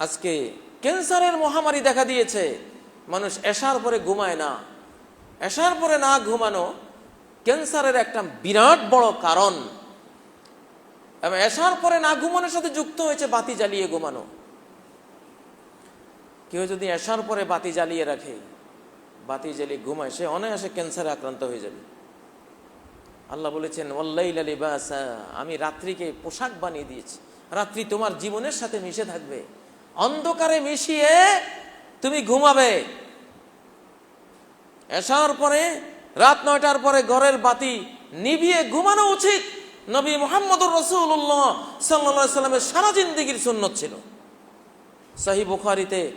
আজকে ক্যান্সারের মহামারী দেখা দিয়েছে। মানুষ এশার পরে ঘুমায় না। এশার পরে না ঘুমানো ক্যান্সারের একটা বিরাট বড় কারণ। এবং এশার পরে না ঘুমানোর সাথে যুক্ত হয়েছে বাতি জ্বালিয়ে ঘুমানো। কেউ যদি এশার পরে বাতি জ্বালিয়ে রাখে, বাতি জ্বালিয়ে ঘুমায়, সে অনায়াসে ক্যান্সারে আক্রান্ত হয়ে যাবে। আল্লাহ বলেছেন আমি রাত্রিকে পোশাক বানিয়ে দিয়েছি। রাত্রি তোমার জীবনের সাথে মিশে থাকবে। অন্ধকারে মিশিয়ে তুমি ঘুমাবে। এসার পরে, রাত নয়টার পরে ঘরের বাতি নিভিয়ে ঘুমানো উচিত। নবী মোহাম্মদুর রসুল্লাহ সাল্লা সাল্লামের সারা জিন্দিগির সুন্নত ছিল। সাহি বুখারিতে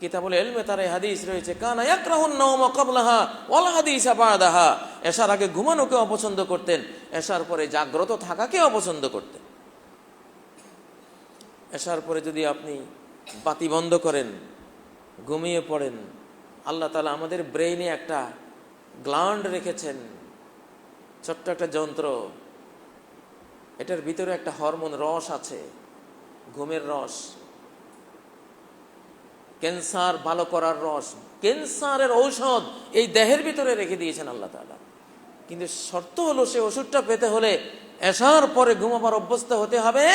কিতাবুল এলমে তার হাদিস রয়েছে, কানা ইয়াকরাহুন নাওমা ক্বাবলাহা ওয়াল হাদিসা বাদাহা এশার আগে ঘুমানোকে অপছন্দ করতেন, এশার পরে জাগ্রত থাকাকে অপছন্দ করতেন। এশার পরে যদি আপনি বাতি বন্ধ করেন, ঘুমিয়ে পড়েন, আল্লাহ তালা আমাদের ব্রেইনে একটা গ্লান্ড রেখেছেন, ছোট্ট একটা যন্ত্র। এটার ভিতরে একটা হরমোন রস আছে, ঘুমের রস। ক্যান্সার ভালো করার রস, ক্যান্সারের ঔষধ এই দেহের ভিতরে রেখে দিয়েছেন আল্লাহ তালা কিন্তু শর্ত হলো সে ওষুধটা পেতে হলে এসার পরে ঘুমাবার অভ্যস্ত হতে হবে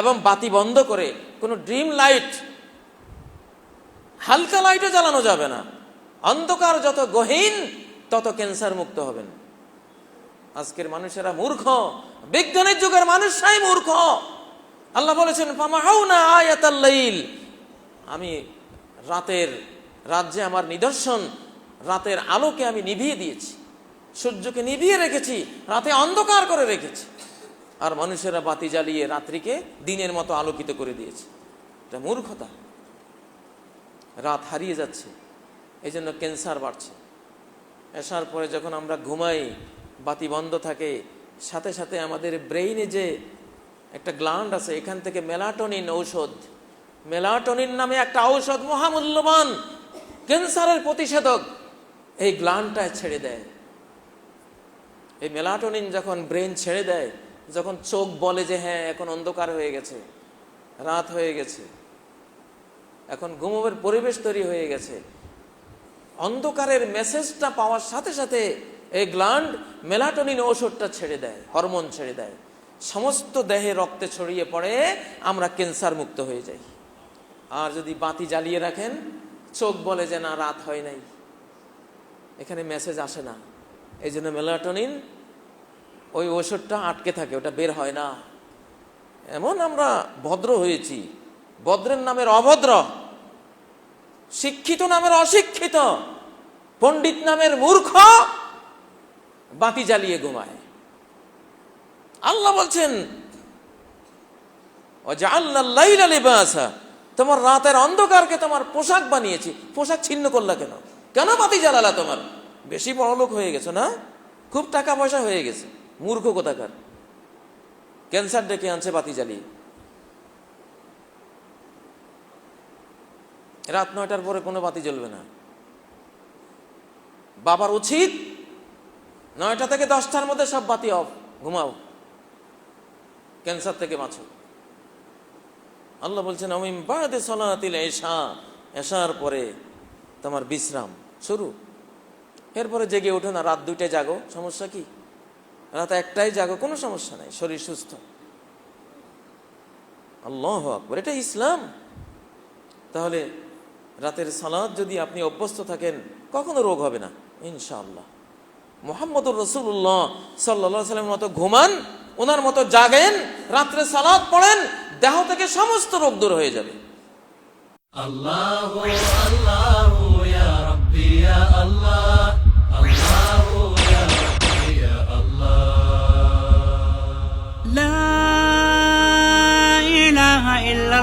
এবং বাতি বন্ধ করে কোনো ড্রিম লাইট, হালকা লাইটও জ্বালানো যাবে না। অন্ধকার যত গহীন, তত ক্যান্সার মুক্ত হবেন। আজকের মানুষেরা মূর্খ, বিজ্ঞানের যুগের মানুষরাই মূর্খ। আল্লাহ বলেছেন আমি রাতের, রাজ্যে আমার নিদর্শন, রাতের আলোকে আমি নিভিয়ে দিয়েছি। সূর্যকে নিভিয়ে রেখেছি, রাতে অন্ধকার করে রেখেছি। আর মানুষেরা বাতি জ্বালিয়ে রাত্রিকে দিনের মতো আলোকিত করে দিয়েছে। এটা মূর্খতা। রাত হারিয়ে যাচ্ছে এই জন্য ক্যান্সার বাড়ছে। আসার পরে যখন আমরা ঘুমাই, বাতি বন্ধ থাকে, সাথে সাথে আমাদের ব্রেইনে যে একটা গ্লান্ড আছে, এখান থেকে মেলাটনিন ঔষধ, মেলাটোনিন নামে একটা ঔষধ মহামূল্যবান, ক্যান্সারের প্রতিষেধক, এই গ্ল্যান্ডটায় ছেড়ে দেয়। এই মেলাটোনিন যখন ব্রেন ছেড়ে দেয়, যখন চোখ বলে যে হ্যাঁ এখন অন্ধকার হয়ে গেছে, রাত হয়ে গেছে, এখন ঘুমোবের পরিবেশ তৈরি হয়ে গেছে, অন্ধকারের মেসেজটা পাওয়ার সাথে সাথে এই গ্লান্ড মেলাটোনিন ঔষধটা ছেড়ে দেয় হরমোন ছেড়ে দেয়। সমস্ত দেহে রক্তে ছড়িয়ে পড়ে, আমরা ক্যান্সার মুক্ত হয়ে যাই। আর যদি বাতি জ্বালিয়ে রাখেন, চোখ বলে যে না, রাত হয় নাই। এখানে মেসেজ আসে না। এই জন্য মেলাটোনিন ওই ওষুধটা আটকে থাকে, ওটা বের হয় না। এমন আমরা ভদ্র হয়েছি। ভদ্রের নামের অভদ্র, শিক্ষিত নামের অশিক্ষিত, পণ্ডিত নামের মূর্খ, বাতি জ্বালিয়ে ঘুমায়। আল্লাহ বলছেন তোমার রাতের অন্ধকারকে তোমার পোশাক বানিয়েছি। পোশাক ছিন্ন করলা কেন? কেন বাতি জ্বালালা তোমার? বেশি বড় লোক হয়ে গেছো না? খুব টাকা পয়সা হয়ে গেছে। মূর্খ কোথাকার? ক্যান্সার ডেকে আনছে বাতি জ্বালিয়ে রাত নয়টার পরে কোনো বাতি জ্বলবে না। বাবার উচিত নয়টা থেকে দশটার মধ্যে সব বাতি অফ, ঘুমাও। ক্যান্সার থেকে বাঁচো। আল্লাহ বলছেন আমি বাদে সলাতিল এশা। এশার পরে তোমার বিশ্রাম শুরু। এরপরে জেগে উঠো না, রাত দুইটায় জাগো। সমস্যা কি? রাত একটাই জাগো, কোনো সমস্যা নাই, শরীর সুস্থ। আল্লাহ আকবর, এটা ইসলাম। তাহলে রাতের সালাদ যদি আপনি অভ্যস্ত থাকেন, কখনো রোগ হবে না, ইনশাআল্লাহ। মোহাম্মদুর রসুল্লাহ সাল্লা সাল্লামের মতো ঘুমান, ওনার মতো জাগেন, রাত্রে সালাদ পড়েন, দেহ থেকে সমস্ত রোগ দূর হয়ে যাবে। আল্লাহ আল্লাহ।